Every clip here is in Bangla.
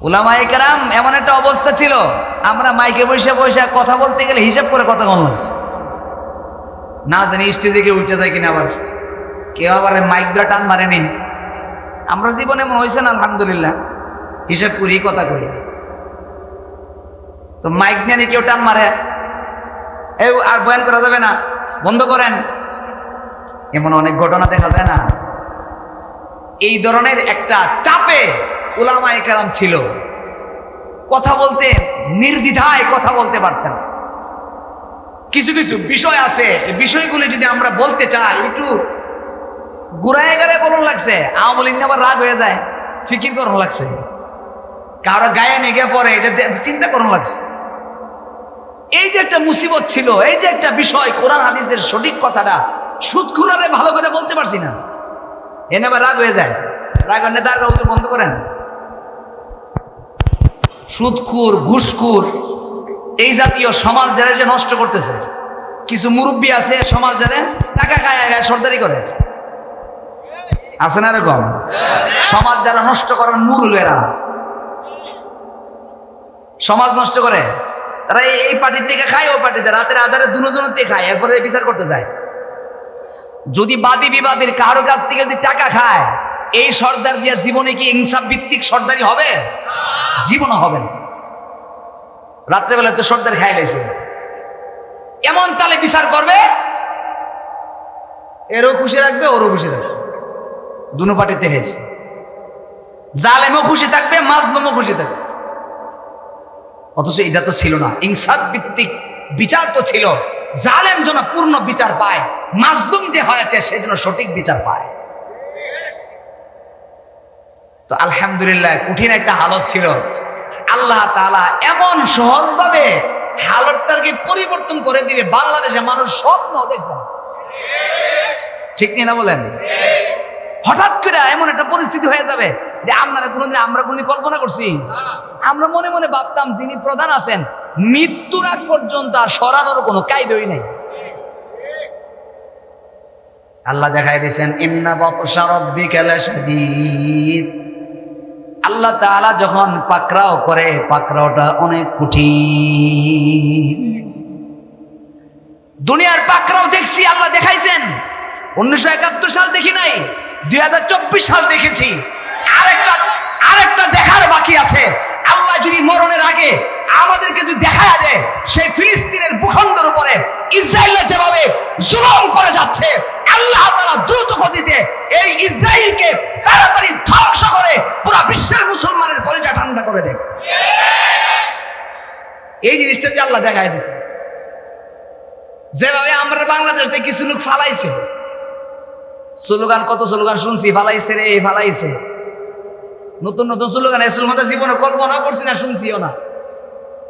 ওলামাই কারাম এমন একটা অবস্থা ছিল, আমরা মাইকে বসে বসে কথা বলতে গেলে হিসাব করে কথা লাগছে না জানি স্টেজে গিয়ে উঠে যায় কিনা আবার। কেউ আবার মাইক দিয়ে টান মারেনি আমরা জীবনে এমন হয়েছে না, আলহামদুলিল্লাহ। হিসাব করি, কথা করি। তো মাইক নিয়ে কেউ টান মারে। এই আর বয়ান করা যাবে না। বন্ধ করেন। এমন অনেক ঘটনা দেখা যায় না। এই ধরনের একটা চাপে ওলামায়ে কেরাম ছিল। কথা বলতে নির্দ্বিধায় কথা বলতে পারছে না। কিছু কিছু বিষয় আছে বিষয়গুলি যদি আমরা বলতে চাই, একটু গুড়ায় গাড়ে বলুন লাগছে। আওয়ামী আবার রাগ হয়ে যায়, ফিকির করুন লাগছে। কারও গায়ে নেগে পরে এটা চিন্তা করুন লাগছে। এই যে একটা মুসিবত ছিল, এই যে একটা বিষয়, কোরআন হাদিসের সঠিক কথাটা, সুদখুরারে ভালো করে বলতে পারছি না। এনে আবার রাগ হয়ে যায়। রাগ হলে তার হুজুর বন্ধ করেন। সুদখুর ঘুষখুর, এই জাতীয় সমাজ যারা যে নষ্ট করতেছে, কিছু মুরব্বী আছে সমাজ যারা টাকা খায় সর্দারি করে। আছে না এরকম? সমাজ যারা নষ্ট করার মূল এরা। সমাজ নষ্ট করে। তারা এই- পার্টির থেকে খায় ওই পার্টিতে। রাতের আধারে দুজনের থেকে খায় এরপরে বিচার করতে যায়। যদি বাদী বিবাদের কারও কাছ থেকে যদি টাকা খায় এই সর্দার দিয়া জীবনে কি ইনসাফ ভিত্তিক সর্দারি হবে? জীবনও হবে না। রাত্রেবেলা তো সর্দার খাই লাইছে। এমন তালে বিচার করবে? এরও খুশি রাখবে, ওরও খুশি রাখবে। দুনো পার্টিতে হয়েছে। জালেমও খুশি থাকবে, মাজলুমও খুশি থাকবে। অথচ এটা তো ছিল না। ইনসাফ ভিত্তিক বিচার তো ছিল। জালেম যেন পূর্ণ বিচার পায়, মাজলুম যে হয়েছে সে যেন সঠিক বিচার পায়। তো আলহামদুলিল্লাহ, কঠিন একটা হালত ছিল। আল্লাহ তাআলা এমন সহজভাবে হালতটাকে পরিবর্তন করে দিবে বাংলাদেশে মানুষ স্বপ্ন দেখছেন ঠিক কিনা বলেন? হঠাৎ করে এমন একটা পরিস্থিতি হয়ে যাবে যে আপনারা কোনোদিন আমরা কোনোদিন কল্পনা করছি। আমরা মনে মনে ভাবতাম যিনি প্রধান আছেন, মৃত্যুর আগ পর্যন্ত আর সরানোর কোনো কায়দই নেই। আল্লাহ দেখাই দিয়েছেন, ইন্না বতসা রব্বিকা লাশাদীদ। আল্লাহ তাআলা যখন পাকড়াও করে, পাকড়াওটা অনেক কঠিন। দুনিয়ার পাকড়াও দেখছি, আল্লাহ দেখাইছেন। উনিশশো একাত্তর সাল দেখি নাই, দুই চব্বিশ সাল দেখেছি। আরেকটা আরেকটা দেখার বাকি আছে। আল্লাহ যদি মরণের আগে আমাদেরকে যদি দেখা দেয়, সেই ফিলিস্তিনের ভূখণ্ডের উপরে ইসরায়েলের যেভাবে জুলুম করে যাচ্ছে, আল্লাহ তাআলা দ্রুত গতিতে এই ইসরায়েলকে তাড়াতাড়ি ধ্বংস করে পুরা মুসলমানের ঠান্ডা করে দেবে এই জিনিসটা যে আল্লাহ দেখায় দিচ্ছে যেভাবে আমরা বাংলাদেশ থেকে কিছু লোক ফালাইছে। স্লোগান, কত স্লোগান শুনছি, ফালাইছে রে, ফালাইছে। নতুন নতুন স্লোগান, এই স্লোগানটা জীবনে কল্পনা করছি না, শুনছিও না।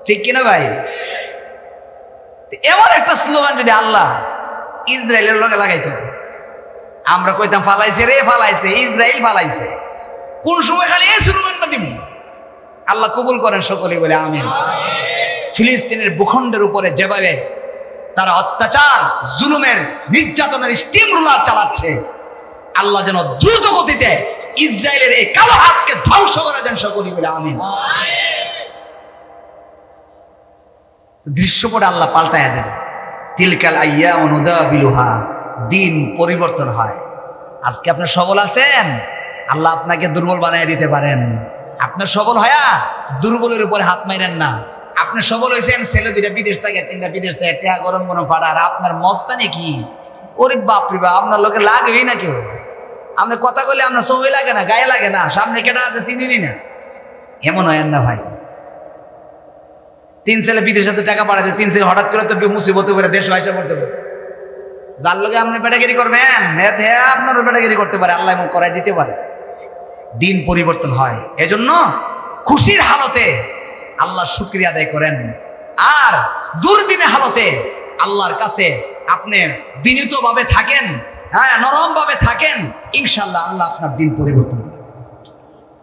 ঠিক কিনা ভাই? এমন একটা স্লোগান যদি আল্লাহ ইসরায়েলের লগে লাগাইতো। আমরা কইতাম, ফালাইছে রে, ফালাইছে, ইসরায়েল ফালাইছে। কোন সময় খালি এই স্লোগানটা দিব? আল্লাহ কবুল করেন সকলেই বলে আমিন। ফিলিস্তিনের ভূখণ্ডের উপরে যেভাবে তারা অত্যাচার, জুলুমের নির্যাতনের স্টিম রোলার চালাচ্ছে, আল্লাহ যেন দ্রুত গতিতে ইসরায়েলের এই কালো হাতকে ধ্বংস করে দেন সকলেই বলে আমিন। দৃশ্যপটে আল্লাহ পাল্টায় দেন, তিলকাল আইয়া অনুদাবিলুহা দিন পরিবর্তন হয়। আজকে আপনার সবল আছেন? আল্লাহ আপনাকে দুর্বল বানিয়ে দিতে পারেন। আপনার সবল হয়া দুর্বলের উপরে হাত মাইরেন না। আপনি সবল হয়েছেন, ছেলে দুইটা বিদেশ থাকে, তিনটা বিদেশ থেকে, টেয়া গরম গরম ফাটা আর আপনার মস্তানি কি? ওরে বাপরে বাপ, আপনার লোকে লাগবেই না কেউ। আপনি কথা বলে আপনার সময় লাগে না, গায়ে লাগে না। সামনে কেটা আছে চিনিনি না? এমন হয় না ভাই। তিন ছেলে বিদেশ আছে, টাকা পাঠাতে তিন ছেলে হঠাৎ করে তো মুসিবত করে দেশ হয়সা করতে পারে যার লোকে আপনি পেটাগিরি করবেন এতে আপনারও পেটাগিরি করতে পারে, আল্লাহ এমন করাই দিতে পারে। দিন পরিবর্তন হয়। এজন্য খুশির হালতে আল্লাহ শুক্রিয়া আদায় করেন। আর দুর্দিনে হালতে আল্লাহর কাছে আপনি বিনীতভাবে থাকেন হ্যাঁ নরমভাবে থাকেন ইনশাল্লাহ আল্লাহ আপনার দিন পরিবর্তন করেন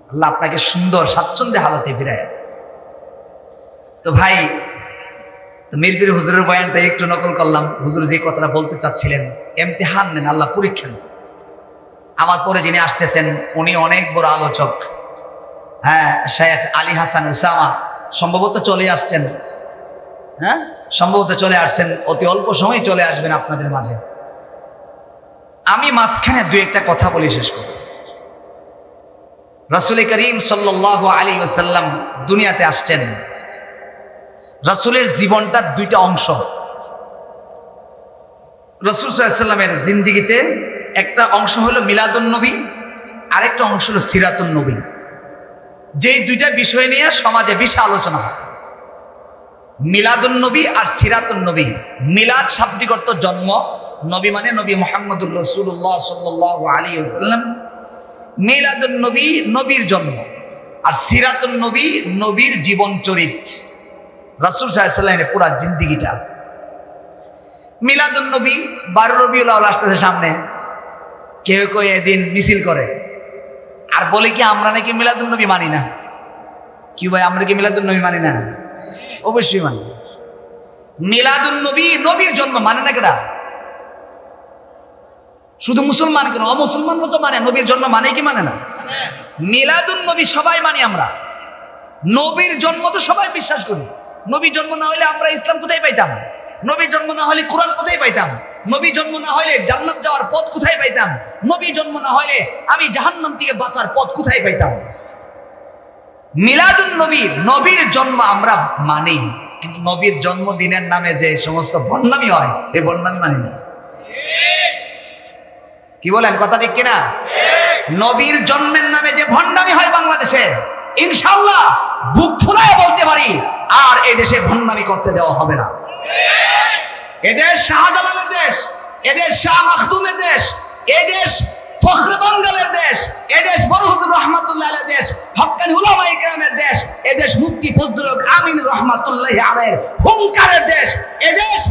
আল্লাহ আপনাকে সুন্দর, স্বাচ্ছন্দ্যে হালতে ফিরায়। তো ভাই, তো মিরপির হুজুরের বয়ানটা একটু নকল করলাম। হুজুর যে কথাটা বলতে চাচ্ছিলেন, এমতিহান নেন, আল্লাহ পরীক্ষা নেন। আমার পরে যিনি আসতেছেন, উনি অনেক বড় আলোচক। হ্যাঁ শেখ আলী হাসান উসামা, সম্ভবত চলে আসছেন। হ্যাঁ সম্ভবত চলে আসছেন, অতি অল্প সময় চলে আসবেন আপনাদের মাঝে। আমি মাঝখানে দু একটা কথা বলে শেষ করব। রসুল করিম সাল্লাহ আলী ওসাল্লাম দুনিয়াতে আসছেন। রসুলের জীবনটা দুইটা অংশ। রসুল সাল্লামের জিন্দিগিতে একটা অংশ হলো মিলাদুন নবী, আরেকটা অংশ হলো সিরাতুন নবী। যেই দুইটা বিষয় নিয়ে সমাজে বিশাল আলোচনা হয়। মিলাদুন নবী আর সিরাতুন নবী। মিলাদ শাব্দিক অর্থ জন্ম, নবী মানে নবী মোহাম্মদুর রসুল্লাহ সাল্লাহ আলী আসাল্লাম মিলাদুন নবী, নবীর জন্ম। আর সিরাতুন নবী, নবীর জীবন চরিত রসুল সাহেবের পুরা জিন্দিগিটা। মিলাদুন নবী, বারো রবিউল আসতেছে সামনে। কেউ কেউ এদিন মিছিল করে। আর বলে কি, আমরা নাকি মিলাদুন নবী মানি না? কি ভাই, আমরা কি মিলাদুন নবী মানি না? অবশ্যই মানি। মিলাদুন নবী, নবীর জন্ম মানে না কেটা শুধু মুসলমান কেন? অমুসলমান তো মানে নবীর জন্ম মানে কি মানে না? মিলাদুন নবী সবাই মানি আমরা। নবীর জন্ম তো সবাই বিশ্বাস করি। নবীর জন্ম না হলে আমরা ইসলাম কোথায় পাইতাম? নবীর জন্ম না হলে কোরআন কোথায় পাইতাম? নবী জন্ম না হলে জান্নাত যাওয়ার পথ কোথায় পাইতাম? নবী জন্ম না হলে আমি জাহান্নাম থেকে বাঁচার পথ কোথায় পাইতাম? মিলাদুন নবীর নবীর জন্ম আমরা মানি। কিন্তু নবীর জন্মদিনের নামে যে সমস্ত বন্যামি হয়, এই বন্যামি মানি না। কি বলেন, কথা ঠিক কিনা? নবীর জন্মের নামে যে ভণ্ডামি হয় বাংলাদেশে ইনশাল্লাহ বুক ফুলায় বলতে পারি, আর এই দেশে ভণ্ডামি করতে দেওয়া হবে না। এদেশ শাহজালালের দেশ এদেশ শাহ মাখদুমের দেশ এদেশ ফখর বাঙ্গালের দেশ এদেশ বড় হুজুর রহমাতুল্লাহ দেশ হকানি উলামা ইকরামের দেশ এদেশ মুফতি ফজলুল আমিন রহমাতুল্লাহ আলের হুঙ্কারের দেশ এদেশ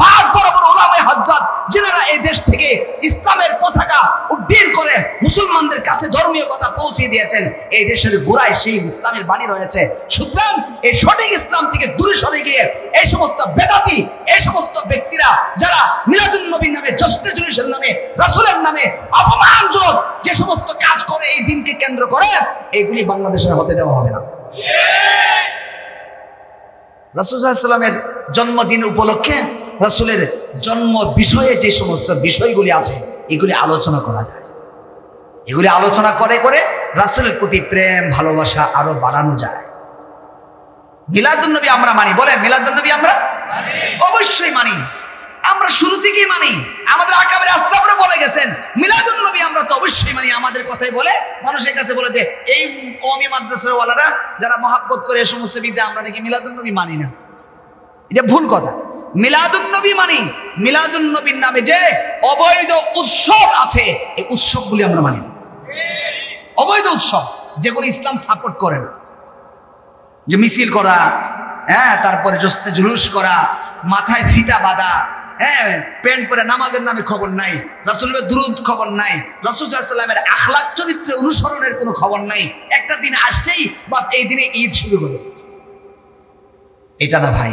বাদ বড় বড় উলামায়ে হযরত যারা এই দেশ থেকে ইসলামের পতাকা উড্ডীন করে মুসলমানদের কাছে ধর্মীয় কথা পৌঁছে দিয়েছেন, এই দেশের গোড়ায় সেই ইসলামের বাণী রয়েছে। সুতরাং এই সঠিক ইসলাম থেকে দূরে সরে গিয়ে এই সমস্ত বেদাতি, এই সমস্ত ব্যক্তিরা যারা মিলাদুন নবীর নামে জশ্নে জুলুসের নামে, রাসূলের নামে অপমানজনক যে সমস্ত কাজ করে এই দিনকে কেন্দ্র করে এইগুলি বাংলাদেশের হতে দেওয়া হবে না। রাসুলের জন্মদিন উপলক্ষে রাসুলের জন্ম বিষয়ে যে সমস্ত বিষয়গুলি আছে, এগুলি আলোচনা করা যায়। এগুলি আলোচনা করে করে রাসুলের প্রতি প্রেম, ভালোবাসা আরও বাড়ানো যায়। মিলাদুন্নবী আমরা মানি। বলে মিলাদুল নবী আমরা অবশ্যই মানি। আমরা শুরু থেকেই মানি, আমাদের আকাবের আস্তাবরে বলে গেছেন, মিলাদুন নবী আমরা তো অবশ্যই মানি, আমাদের কথাই বলে, মানুষের কাছে বলে যে এই কমি মাদ্রাসার ওয়ালারা যারা মহাব্বত করে এই সমস্ত বিদ্যা আমরা নাকি মিলাদুন নবী মানি না। এটা ভুল কথা। মিলাদুন নবী মানি, মিলাদুন নবীর নামে যে অবৈধ উৎসব আছে, এই উৎসবগুলি আমরা মানি না। অবৈধ উৎসব, যেগুলো ইসলাম সাপোর্ট করে না। যে মিছিল করা হ্যাঁ তারপরে জোস্তে জুলুস করা, মাথায় ফিতা বাঁধা হ্যাঁ প্যান্ট পরে নামাজের নামে খবর নাই, রাসুলের দুরুদ খবর নাই রাসুলের আখলাক চরিত্রে অনুসরণের কোনো খবর নাই। একটা দিন আসলেই বাস এই দিনে ঈদ শুরু করেছে এটা না ভাই,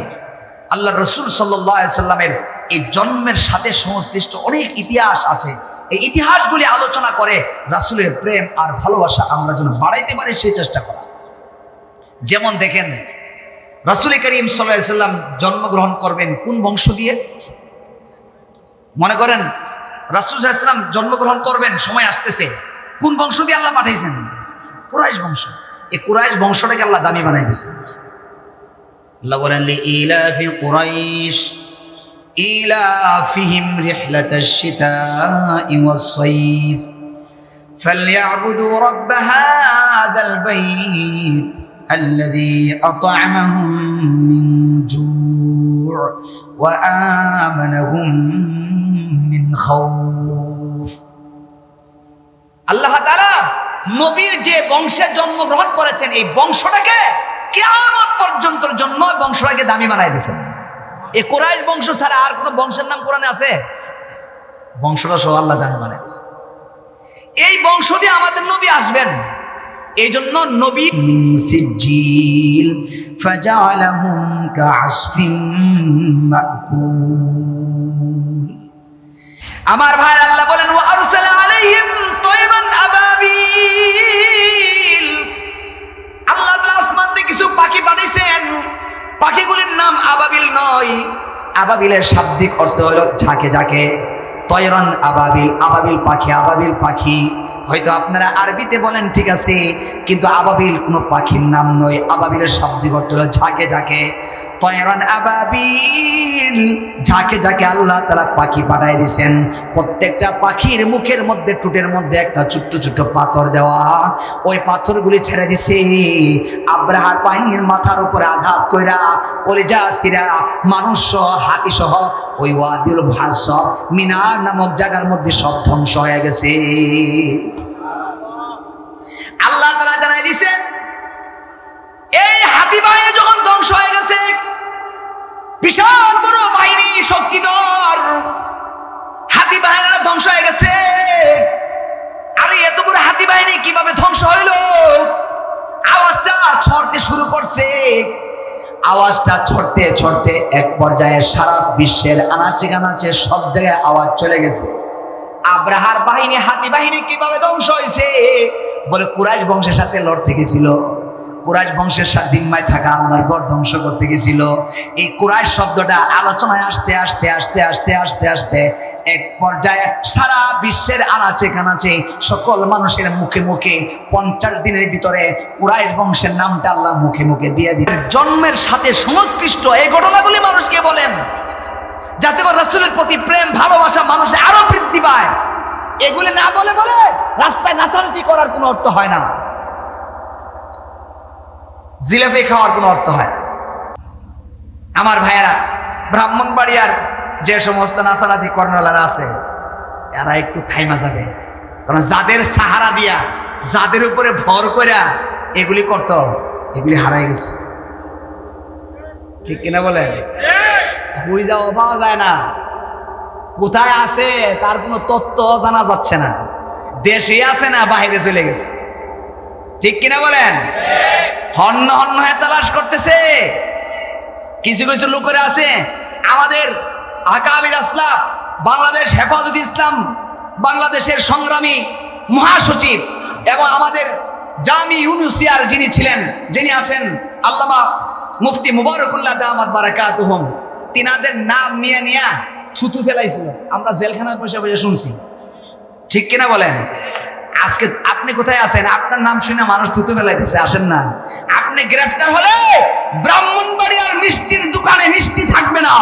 আল্লাহ রসুল সাল্লামের এই জন্মের সাথে সংশ্লিষ্ট অনেক ইতিহাস আছে। এই ইতিহাসগুলি আলোচনা করে রাসুলের প্রেম আর ভালোবাসা আমরা যেন বাড়াইতে পারি, সেই চেষ্টা করা। যেমন দেখেন, রাসুল করিম সাল্লাম জন্মগ্রহণ করবেন কোন বংশ দিয়ে? মনে করেন রাসুল ইসলাম জন্মগ্রহণ করবেন সময় আসতেছে কোন বংশ দিয়ে আল্লাহ পাঠাইছেন কুরাইশ বংশ এই কুরাইশ বংশটাকে আল্লাহ দামি বানাই দিয়েছেন আল্লাহ বলেন ইলাফি কুরাইশ ইলাফিহিম রিহলাতাশ শিতাই ওয়াস-সাইফ فليعبدوا رب هذا البيت الذي أطعمهم من جوع وآمنهم من خوف আল্লাহ তাআলা নবীর যে বংশে জন্মগ্রহণ করেছেন এই বংশটাকে কেয়ামত পর্যন্তর জন্য বংশটাকে দামি বানাই দিয়েছেন এই কোরআশ বংশ ছাড়া আর কোনো বংশের নাম কোরআনে আছে বংশটা সহ আল্লাহ দামি বানাই দিয়েছেন এই বংশ দিয়ে আমাদের নবী আসবেন এই জন্য নবী মিন সিজিল ফাজালাহুম কাআসফিন মাকুল আমার ভাই আল্লাহ বলেন ও আলাইহিম আল্লাহ তাআলা আসমান থেকে কিছু পাখি পাঠিয়েছেন পাখিগুলির নাম আবাবিল নয়। আবাবিলের শাব্দিক অর্থ হলো ঝাঁকে ঝাঁকে। তয়রন আবাবিল আবাবিল পাখি আবাবিল পাখি। হয়তো আপনারা আরবিতে বলেন, ঠিক আছে। কিন্তু আবাবিল কোনো পাখির নাম নয়। আবাবিলের শাব্দিক অর্থ হলো ঝাঁকে ঝাঁকে। তয়রন আবাবিল। ঝাঁকে ঝাঁকে আল্লাহ তালা পাখি পাঠায় দিছেন, প্রত্যেকটা পাখির মুখের মধ্যে টুটের মধ্যে একটা ছোট্ট ছোট্ট পাথর দেওয়া। ওই পাথরগুলি ছেড়ে দিছে। আব্রাহার বাহিনীর মাথার উপরে আঘাত কইরা, কলিজা সিরা মানুষ সহ হাতি সহ ওই ওয়াদিউল ভাসব মিনার নামক জায়গার মধ্যে সব ধ্বংস হয়ে গেছে। আল্লাহ তালা জানাই দিছে এই হাতি বাহিনী যখন ধ্বংস হয়ে গেছে বিশাল বড় বাহিনী শক্তিধর হাতি বাহিনীরা ধ্বংস হয়ে গেছে। আরে, এত বড় হাতি বাহিনী কীভাবে ধ্বংস হইল? আওয়াজটা ছড়তে শুরু করছে। আওয়াজটা ছড়তে ছড়তে এক পর্যায়ে সারা বিশ্বের আনাচে কানাচে সব জায়গায় আওয়াজ চলে গেছে। আব্রাহার বাহিনী, হাতি বাহিনী কীভাবে ধ্বংস হয়েছে বলে কুরাইশ বংশের সাথে লড়তে গেছিল। কুরাইশ বংশের জিম্মায় থাকা আল্লাহর ঘর ধ্বংস করতে গেছিল। এই কুরাইশ শব্দটা আলোচনায় আসতে আসতে আসতে আসতে আসতে আসতে এক পর্যায়ে সারা বিশ্বের আনাচে কানাচে সকল মানুষের মুখে মুখে পঞ্চাশ দিনের ভিতরে কুরাইশ বংশের নামটা আল্লাহ মুখে মুখে দিয়ে দিয়ে জন্মের সাথে সংশ্লিষ্ট এই ঘটনাগুলি মানুষকে বলেন, যাতে করে রাসূলের প্রতি প্রেম, ভালোবাসা মানুষে আরও বৃদ্ধি পায়। এগুলি না বলে বলে রাস্তায় নাচানাচি করার কোনো অর্থ হয় না। জিলাপি খাওয়ার কোনো অর্থ হয়? আমার ভাইয়েরা, ব্রাহ্মণবাড়িয়ার যে সমস্ত নাচানাচি কর্ণলারা আছে, এরা একটু থাইমা যাবে। কারণ যাদের সাহারা দিয়া, যাদের উপরে ভর কইরা এগুলি করত, এগুলি হারাই গেছে। ঠিক কিনা বলেন? খুঁজা পাওয়া যায় না। কোথায় আছে, তার কোনো তত্ত্ব জানা যাচ্ছে না। দেশে আছে না, বাহিরে চলে গেছে। ঠিক কিনা বলেন? হন্য হন্য হয়ে তালাশ করতেছে। কিছু কিছু লোকেরা আছে, আমাদের আকাবির আসলাম বাংলাদেশ হেফাজত ইসলাম, বাংলাদেশের সংগ্রামী মহাসচিব এবং আমাদের জামি ইউনুসিয়ার যিনি ছিলেন, যিনি আছেন আল্লামা মুফতি মুবারকুল্লাহ দামাত বারাকাতুহুম, তিনাদের নাম নিয়ে নিয়ে থুতু ফেলাইছিল। আমরা জেলখানায় বসে বসে শুনছি। ঠিক কিনা বলেন? আজকে আপনি কোথায় আছেন? আপনার নাম শুনে মানুষ থুতু ফেলাইতেছে, আসেন না। আপনি গ্রেফতার হলে ব্রাহ্মণবাড়িয়ার মিষ্টির দোকানে মিষ্টি থাকবে না।